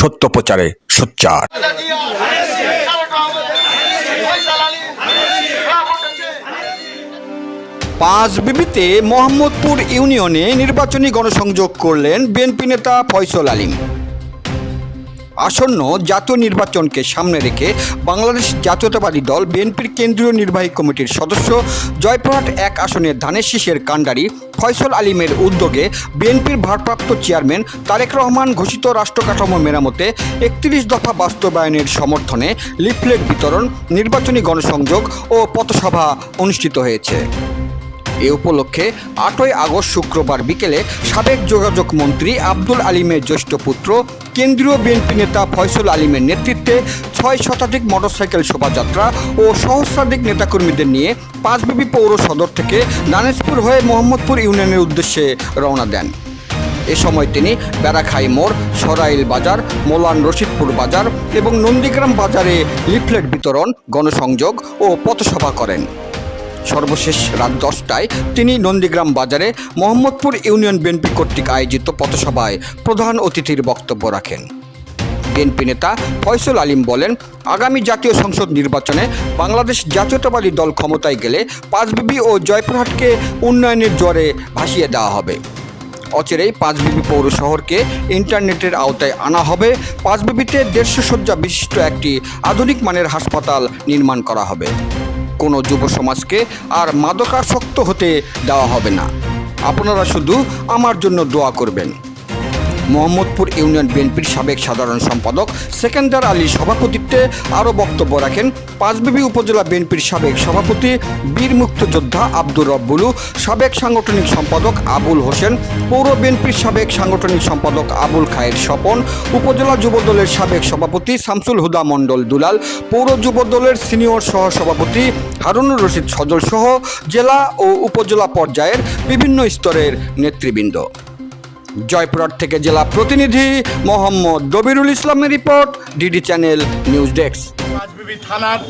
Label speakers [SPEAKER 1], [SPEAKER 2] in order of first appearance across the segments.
[SPEAKER 1] সত্য প্রচারে সোচ্চার। পাঁচ বিবিতে মোহাম্মদপুর ইউনিয়নে নির্বাচনী গণসংযোগ করলেন বিএনপি নেতা ফয়সল আলীম। আসন্ন জাতীয় নির্বাচনকে সামনে রেখে বাংলাদেশ জাতীয়তাবাদী দল বিএনপির কেন্দ্রীয় নির্বাহী কমিটির সদস্য জয়প্রহাট এক আসনের ধানের শীষের কাণ্ডারি ফয়সল আলীমের উদ্যোগে বিএনপির ভারপ্রাপ্ত চেয়ারম্যান তারেক রহমান ঘোষিত রাষ্ট্রকাঠামো মেরামতে একত্রিশ দফা বাস্তবায়নের সমর্থনে লিফলেট বিতরণ, নির্বাচনী গণসংযোগ ও পথসভা অনুষ্ঠিত হয়েছে। এ উপলক্ষে আটই আগস্ট শুক্রবার বিকেলে সাবেক যোগাযোগ মন্ত্রী আব্দুল আলিমের জ্যেষ্ঠ পুত্র, কেন্দ্রীয় বিএনপি নেতা ফয়সল আলিমের নেতৃত্বে ছয় শতাধিক মোটরসাইকেল শোভাযাত্রা ও সহস্রাধিক নেতাকর্মীদের নিয়ে পাঁচবিবি পৌর সদর থেকে দানেশপুর হয়ে মোহাম্মদপুর ইউনিয়নের উদ্দেশ্যে রওনা দেন। এ সময় তিনি বেড়াখাই মোড়, সরাইল বাজার, মোলান রশিদপুর বাজার এবং নন্দীগ্রাম বাজারে লিফলেট বিতরণ, গণসংযোগ ও পথসভা করেন। সর্বশেষ রাত দশটায় তিনি নন্দীগ্রাম বাজারে মোহাম্মদপুর ইউনিয়ন বিএনপি কর্তৃক আয়োজিত পথসভায় প্রধান অতিথির বক্তব্য রাখেন। বিএনপি নেতা ফয়সল আলীম বলেন, আগামী জাতীয় সংসদ নির্বাচনে বাংলাদেশ জাতীয়তাবাদী দল ক্ষমতায় গেলে পাঁচবিবি ও জয়পুরহাটকে উন্নয়নের জ্বরে ভাসিয়ে দেওয়া হবে। অচিরেই পাঁচবিবি পৌর শহরকে ইন্টারনেটের আওতায় আনা হবে। পাঁচবিবিতে দেড়শো শয্যা বিশিষ্ট একটি আধুনিক মানের হাসপাতাল নির্মাণ করা হবে। কোনো যুব সমাজকে আর মাদকাসক্ত হতে দেওয়া হবে না। আপনারা শুধু আমার জন্য দোয়া করবেন। মোহাম্মদপুর ইউনিয়ন বিএনপির সাবেক সাধারণ সম্পাদক সেকেন্দার আলীর সভাপতিত্বে আরও বক্তব্য রাখেন পাঁচবিবি উপজেলা বিএনপির সাবেক সভাপতি, বীর মুক্তিযোদ্ধা আব্দুর রব্বুলু, সাবেক সাংগঠনিক সম্পাদক আবুল হোসেন, পৌর বিএনপির সাবেক সাংগঠনিক সম্পাদক আবুল খায়ের স্বপন, উপজেলা যুবদলের সাবেক সভাপতি শামসুল হুদা মণ্ডল দুলাল, পৌর যুবদলের সিনিয়র সহ সভাপতি হারুনুর রশিদ সজল সহ জেলা ও উপজেলা পর্যায়ের বিভিন্ন স্তরের নেতৃবৃন্দ। জয়পুরহাট থেকে জেলা প্রতিনিধি মোহাম্মদ দবিরুল ইসলামের report DD channel news desk.
[SPEAKER 2] Rajbibi থানার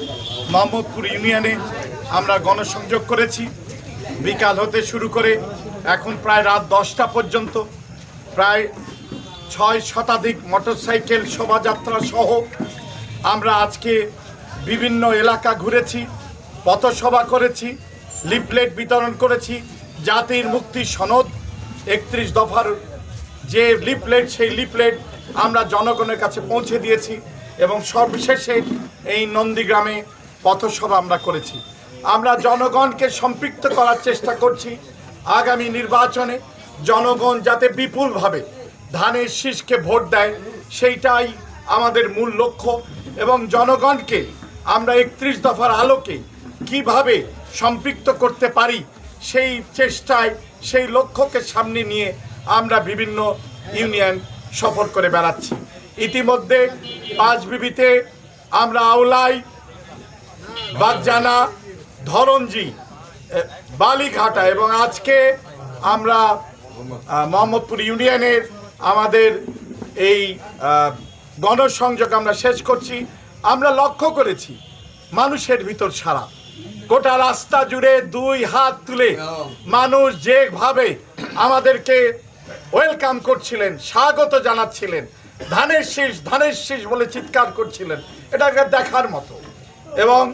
[SPEAKER 2] মোহাম্মদপুর ইউনিয়নে আমরা গণসংযোগ করেছি। বিকাল হতে শুরু করে এখন প্রায় রাত দশটা পর্যন্ত। প্রায় ছয় শতাধিক মোটরসাইকেল শোভাযাত্রা সহ আমরা আজকে বিভিন্ন এলাকা ঘুরেছি, পথসভা করেছি, লিফলেট বিতরণ করেছি, জাতির মুক্তি সনদ, একত্রিশ দফার যে লিফলেট সেই লিফলেট আমরা জনগণের কাছে পৌঁছে দিয়েছি এবং সর্বশেষে এই নন্দীগ্রামে পথসভা আমরা করেছি। আমরা জনগণকে সম্পৃক্ত করার চেষ্টা করছি আগামী নির্বাচনে। জনগণ যাতে বিপুলভাবে ধানের শীষকে ভোট দেয়, সেইটাই আমাদের মূল লক্ষ্য এবং জনগণকে আমরা একত্রিশ দফার আলোকে কীভাবে সম্পৃক্ত করতে পারি, সেই চেষ্টায়, সেই লক্ষ্যকে সামনে নিয়ে আমরা বিভিন্ন ইউনিয়ন সফর করে বেড়াচ্ছি। ইতিমধ্যে পাঁচ বিবিতে আমরা আউলাই বাগজানা ধরঞ্জি বালিঘাটা এবং আজকে আমরা মোহাম্মদপুর ইউনিয়নের আমাদের এই গণসংযোগ আমরা শেষ করছি। আমরা লক্ষ্য করেছি মানুষের ভিতর সারা। গোটা রাস্তা জুড়ে দুই হাত তুলে মানুষ যেভাবে আমাদেরকে ওয়েলকাম করছিলেন, স্বাগত জানাচ্ছিলেন। ধানের শীষ ধানের শীষ বলে চিৎকার করছিলেন। এটা একটা দেখার মতো। এবং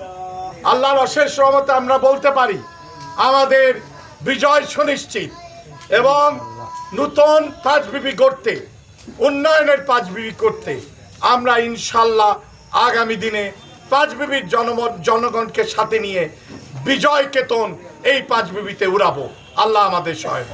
[SPEAKER 2] আল্লাহর অশেষ রহমতে আমরা বলতে পারি, আমাদের বিজয় সুনিশ্চিত। এবং নূতন পাঁচবিবি করতে উন্নয়নের পাঁচবিবি করতে আমরা ইনশাল্লাহ আগামী দিনে পাঁচবিবির জনমত জনগণকে সাথে নিয়ে বিজয় কেতন এই পাঁচবিবিতে উড়াবো। আল্লাহ আমাদের সহায়